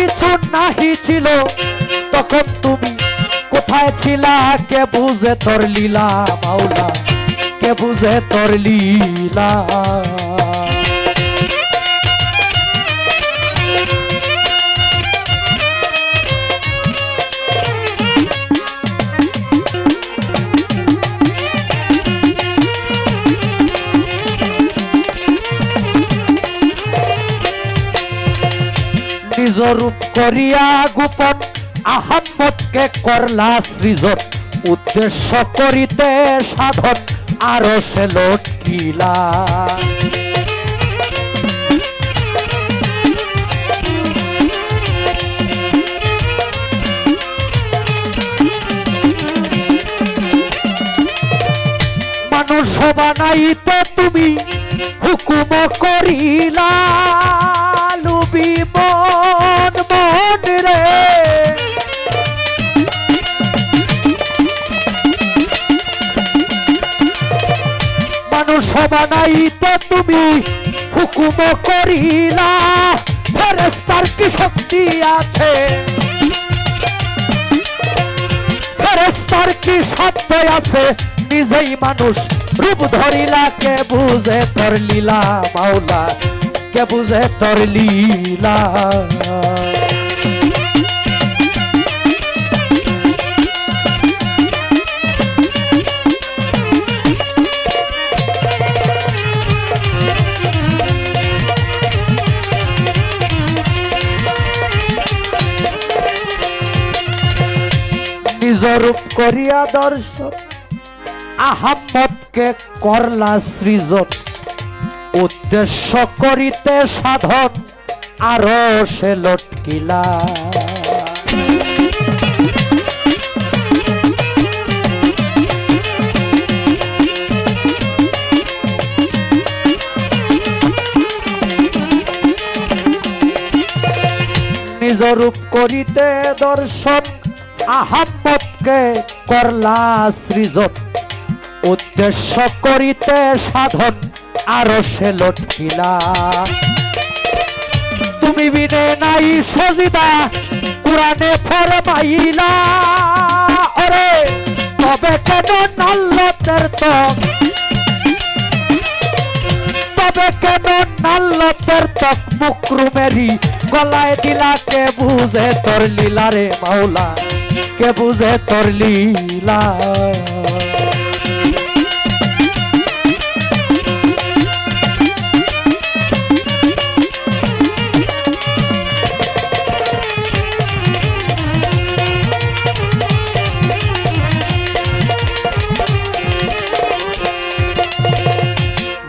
কিছু নাহি ছিল। তখন তুমি কোথায় ছিলা? কে বুঝে তোর লীলা মাওলা? কে বুঝে তোর লীলা? নিজ রূপ করিয়া গোপন আহাম্মদকে করলা সৃজন। উদ্দেশ্য করিতে সাধন, আরও সে লটকিলা। মানুষ বানাইতে তুমি হুকুম করিলা। শক্তি আছে। ফেরেস্তার কি শব্দ আছে? নিজেই মানুষ। রূপ ধরিলা, কে বুঝে তোর লীলা, মাওলা? কে বুঝে তোর লীলা? নিজ রূপ করিয়া দর্শন। আহাম্মদকে করলা সৃজন। উদ্দেশ্য করিতে সাধন, আরও সে লটকিলা। নিজ রূপ করিতে দর্শন আহাম্মদকে করলা সৃজন, উদ্দেশ্য করিতে সাধন, আরও সে লটকিলা। তুমি বিনে নাই সজিদা, কোরআনে ফরমাইলা। ওরে, তবে কেন নাল্লতের তক তবে কেন নাল্লতের তক মুকরুমেরি গলায় দিলা কে বুঝে তোর লীলা রে মাওলা। কে বুঝে তোর লীলা?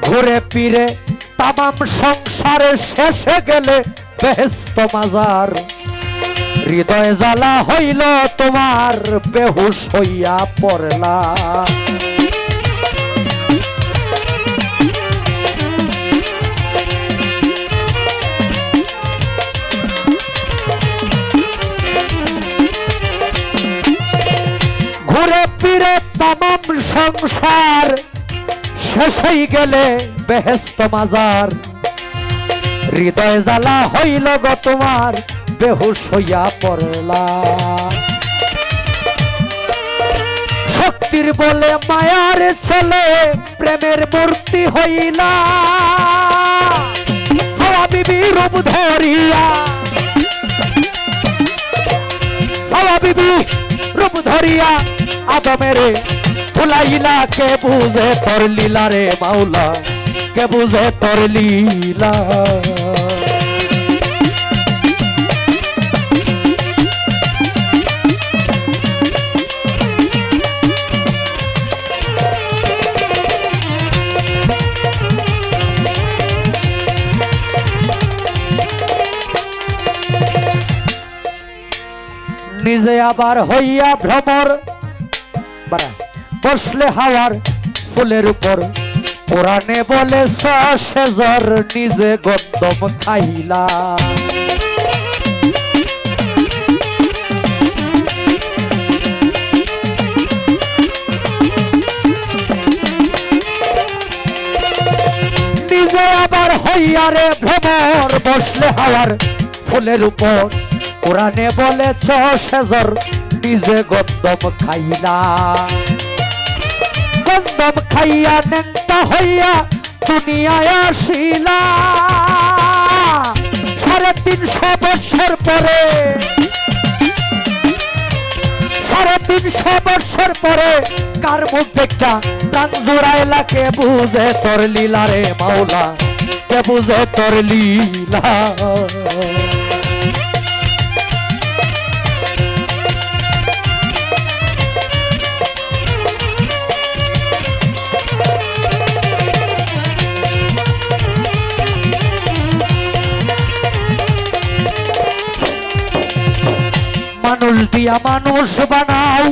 ঘুরে ফিরে তামাম সংসারে শেষে গেলে বেহেস্ত মাজার। হৃদয় জ্বালা হইল, তোমার বেহুশ হইয়া পড়লা। ঘুরে ফিরে তামাম সংসার শেষই গেলে বেহেস্ত মাজার। হৃদয় জ্বালা হইল গো তোমার বেহুশ হইয়া পড়লা। শক্তির বলে মায়ার ছেলে প্রেমের মূর্তি হইলা। হাওয়া বিবি রূপ ধরিয়া। হাওয়া বিবি রূপ ধরিয়া আদমেরে ফুলাইলা কে বুঝে তোর লীলা রে মাওলা? কে বুঝে তোর লীলা? নিজে আবার হইয়া ভ্রমর। বসলে হাওয়ার ফুলের উপর। পুরাণে বলে সেজর নিজে গন্দম খাইলা। নিজে আবার হইয়া রে ভ্রমর, বসলে হাওয়ার ফুলের উপর। কোরআনে বলেছ সেজর, নিজে গন্দম খাইলা। গন্দম খাইয়া নেংটা হইয়া দুনিয়ায় আসিলা। সাড়ে তিনশো বছর পরে, সাড়ে তিনশো বছর পরে কার মুখ দেখা? জোড়াইলা কে বুঝে তোর লীলা রে মাওলা, কে বুঝে তোর লীলা? দিয়া মানুষ বানাও,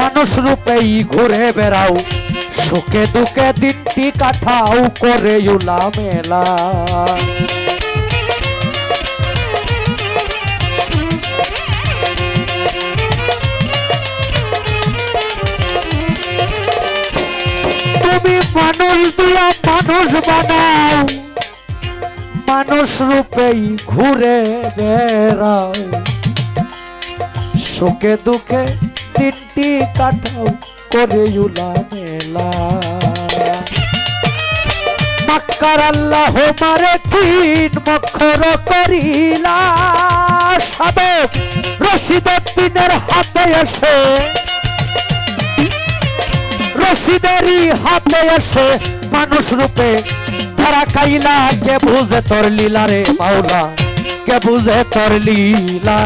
মানুষ রূপেই ঘুরে বেড়াও। সুখে দুঃখে দিনটি কাঠাও করে উলা মেলা তুমি মানুষ দিয়া মানুষ বানাও, মানুষ রূপেই ঘুরে বেড়াও। সুখে দুঃখে তিনটি কাটাও করে উলা মেলা। মাক্কার আল্লাহ মারে তিন মক্ষর করিলা। সাধক রশিদুদ্দিনের হাতে এসে, রশিদেরই হাতে এসে মানুষ রূপে ধরা খাইলা। কে বুঝে তোর লীলা রে মাওলা, কে বুঝে তোর লীলা।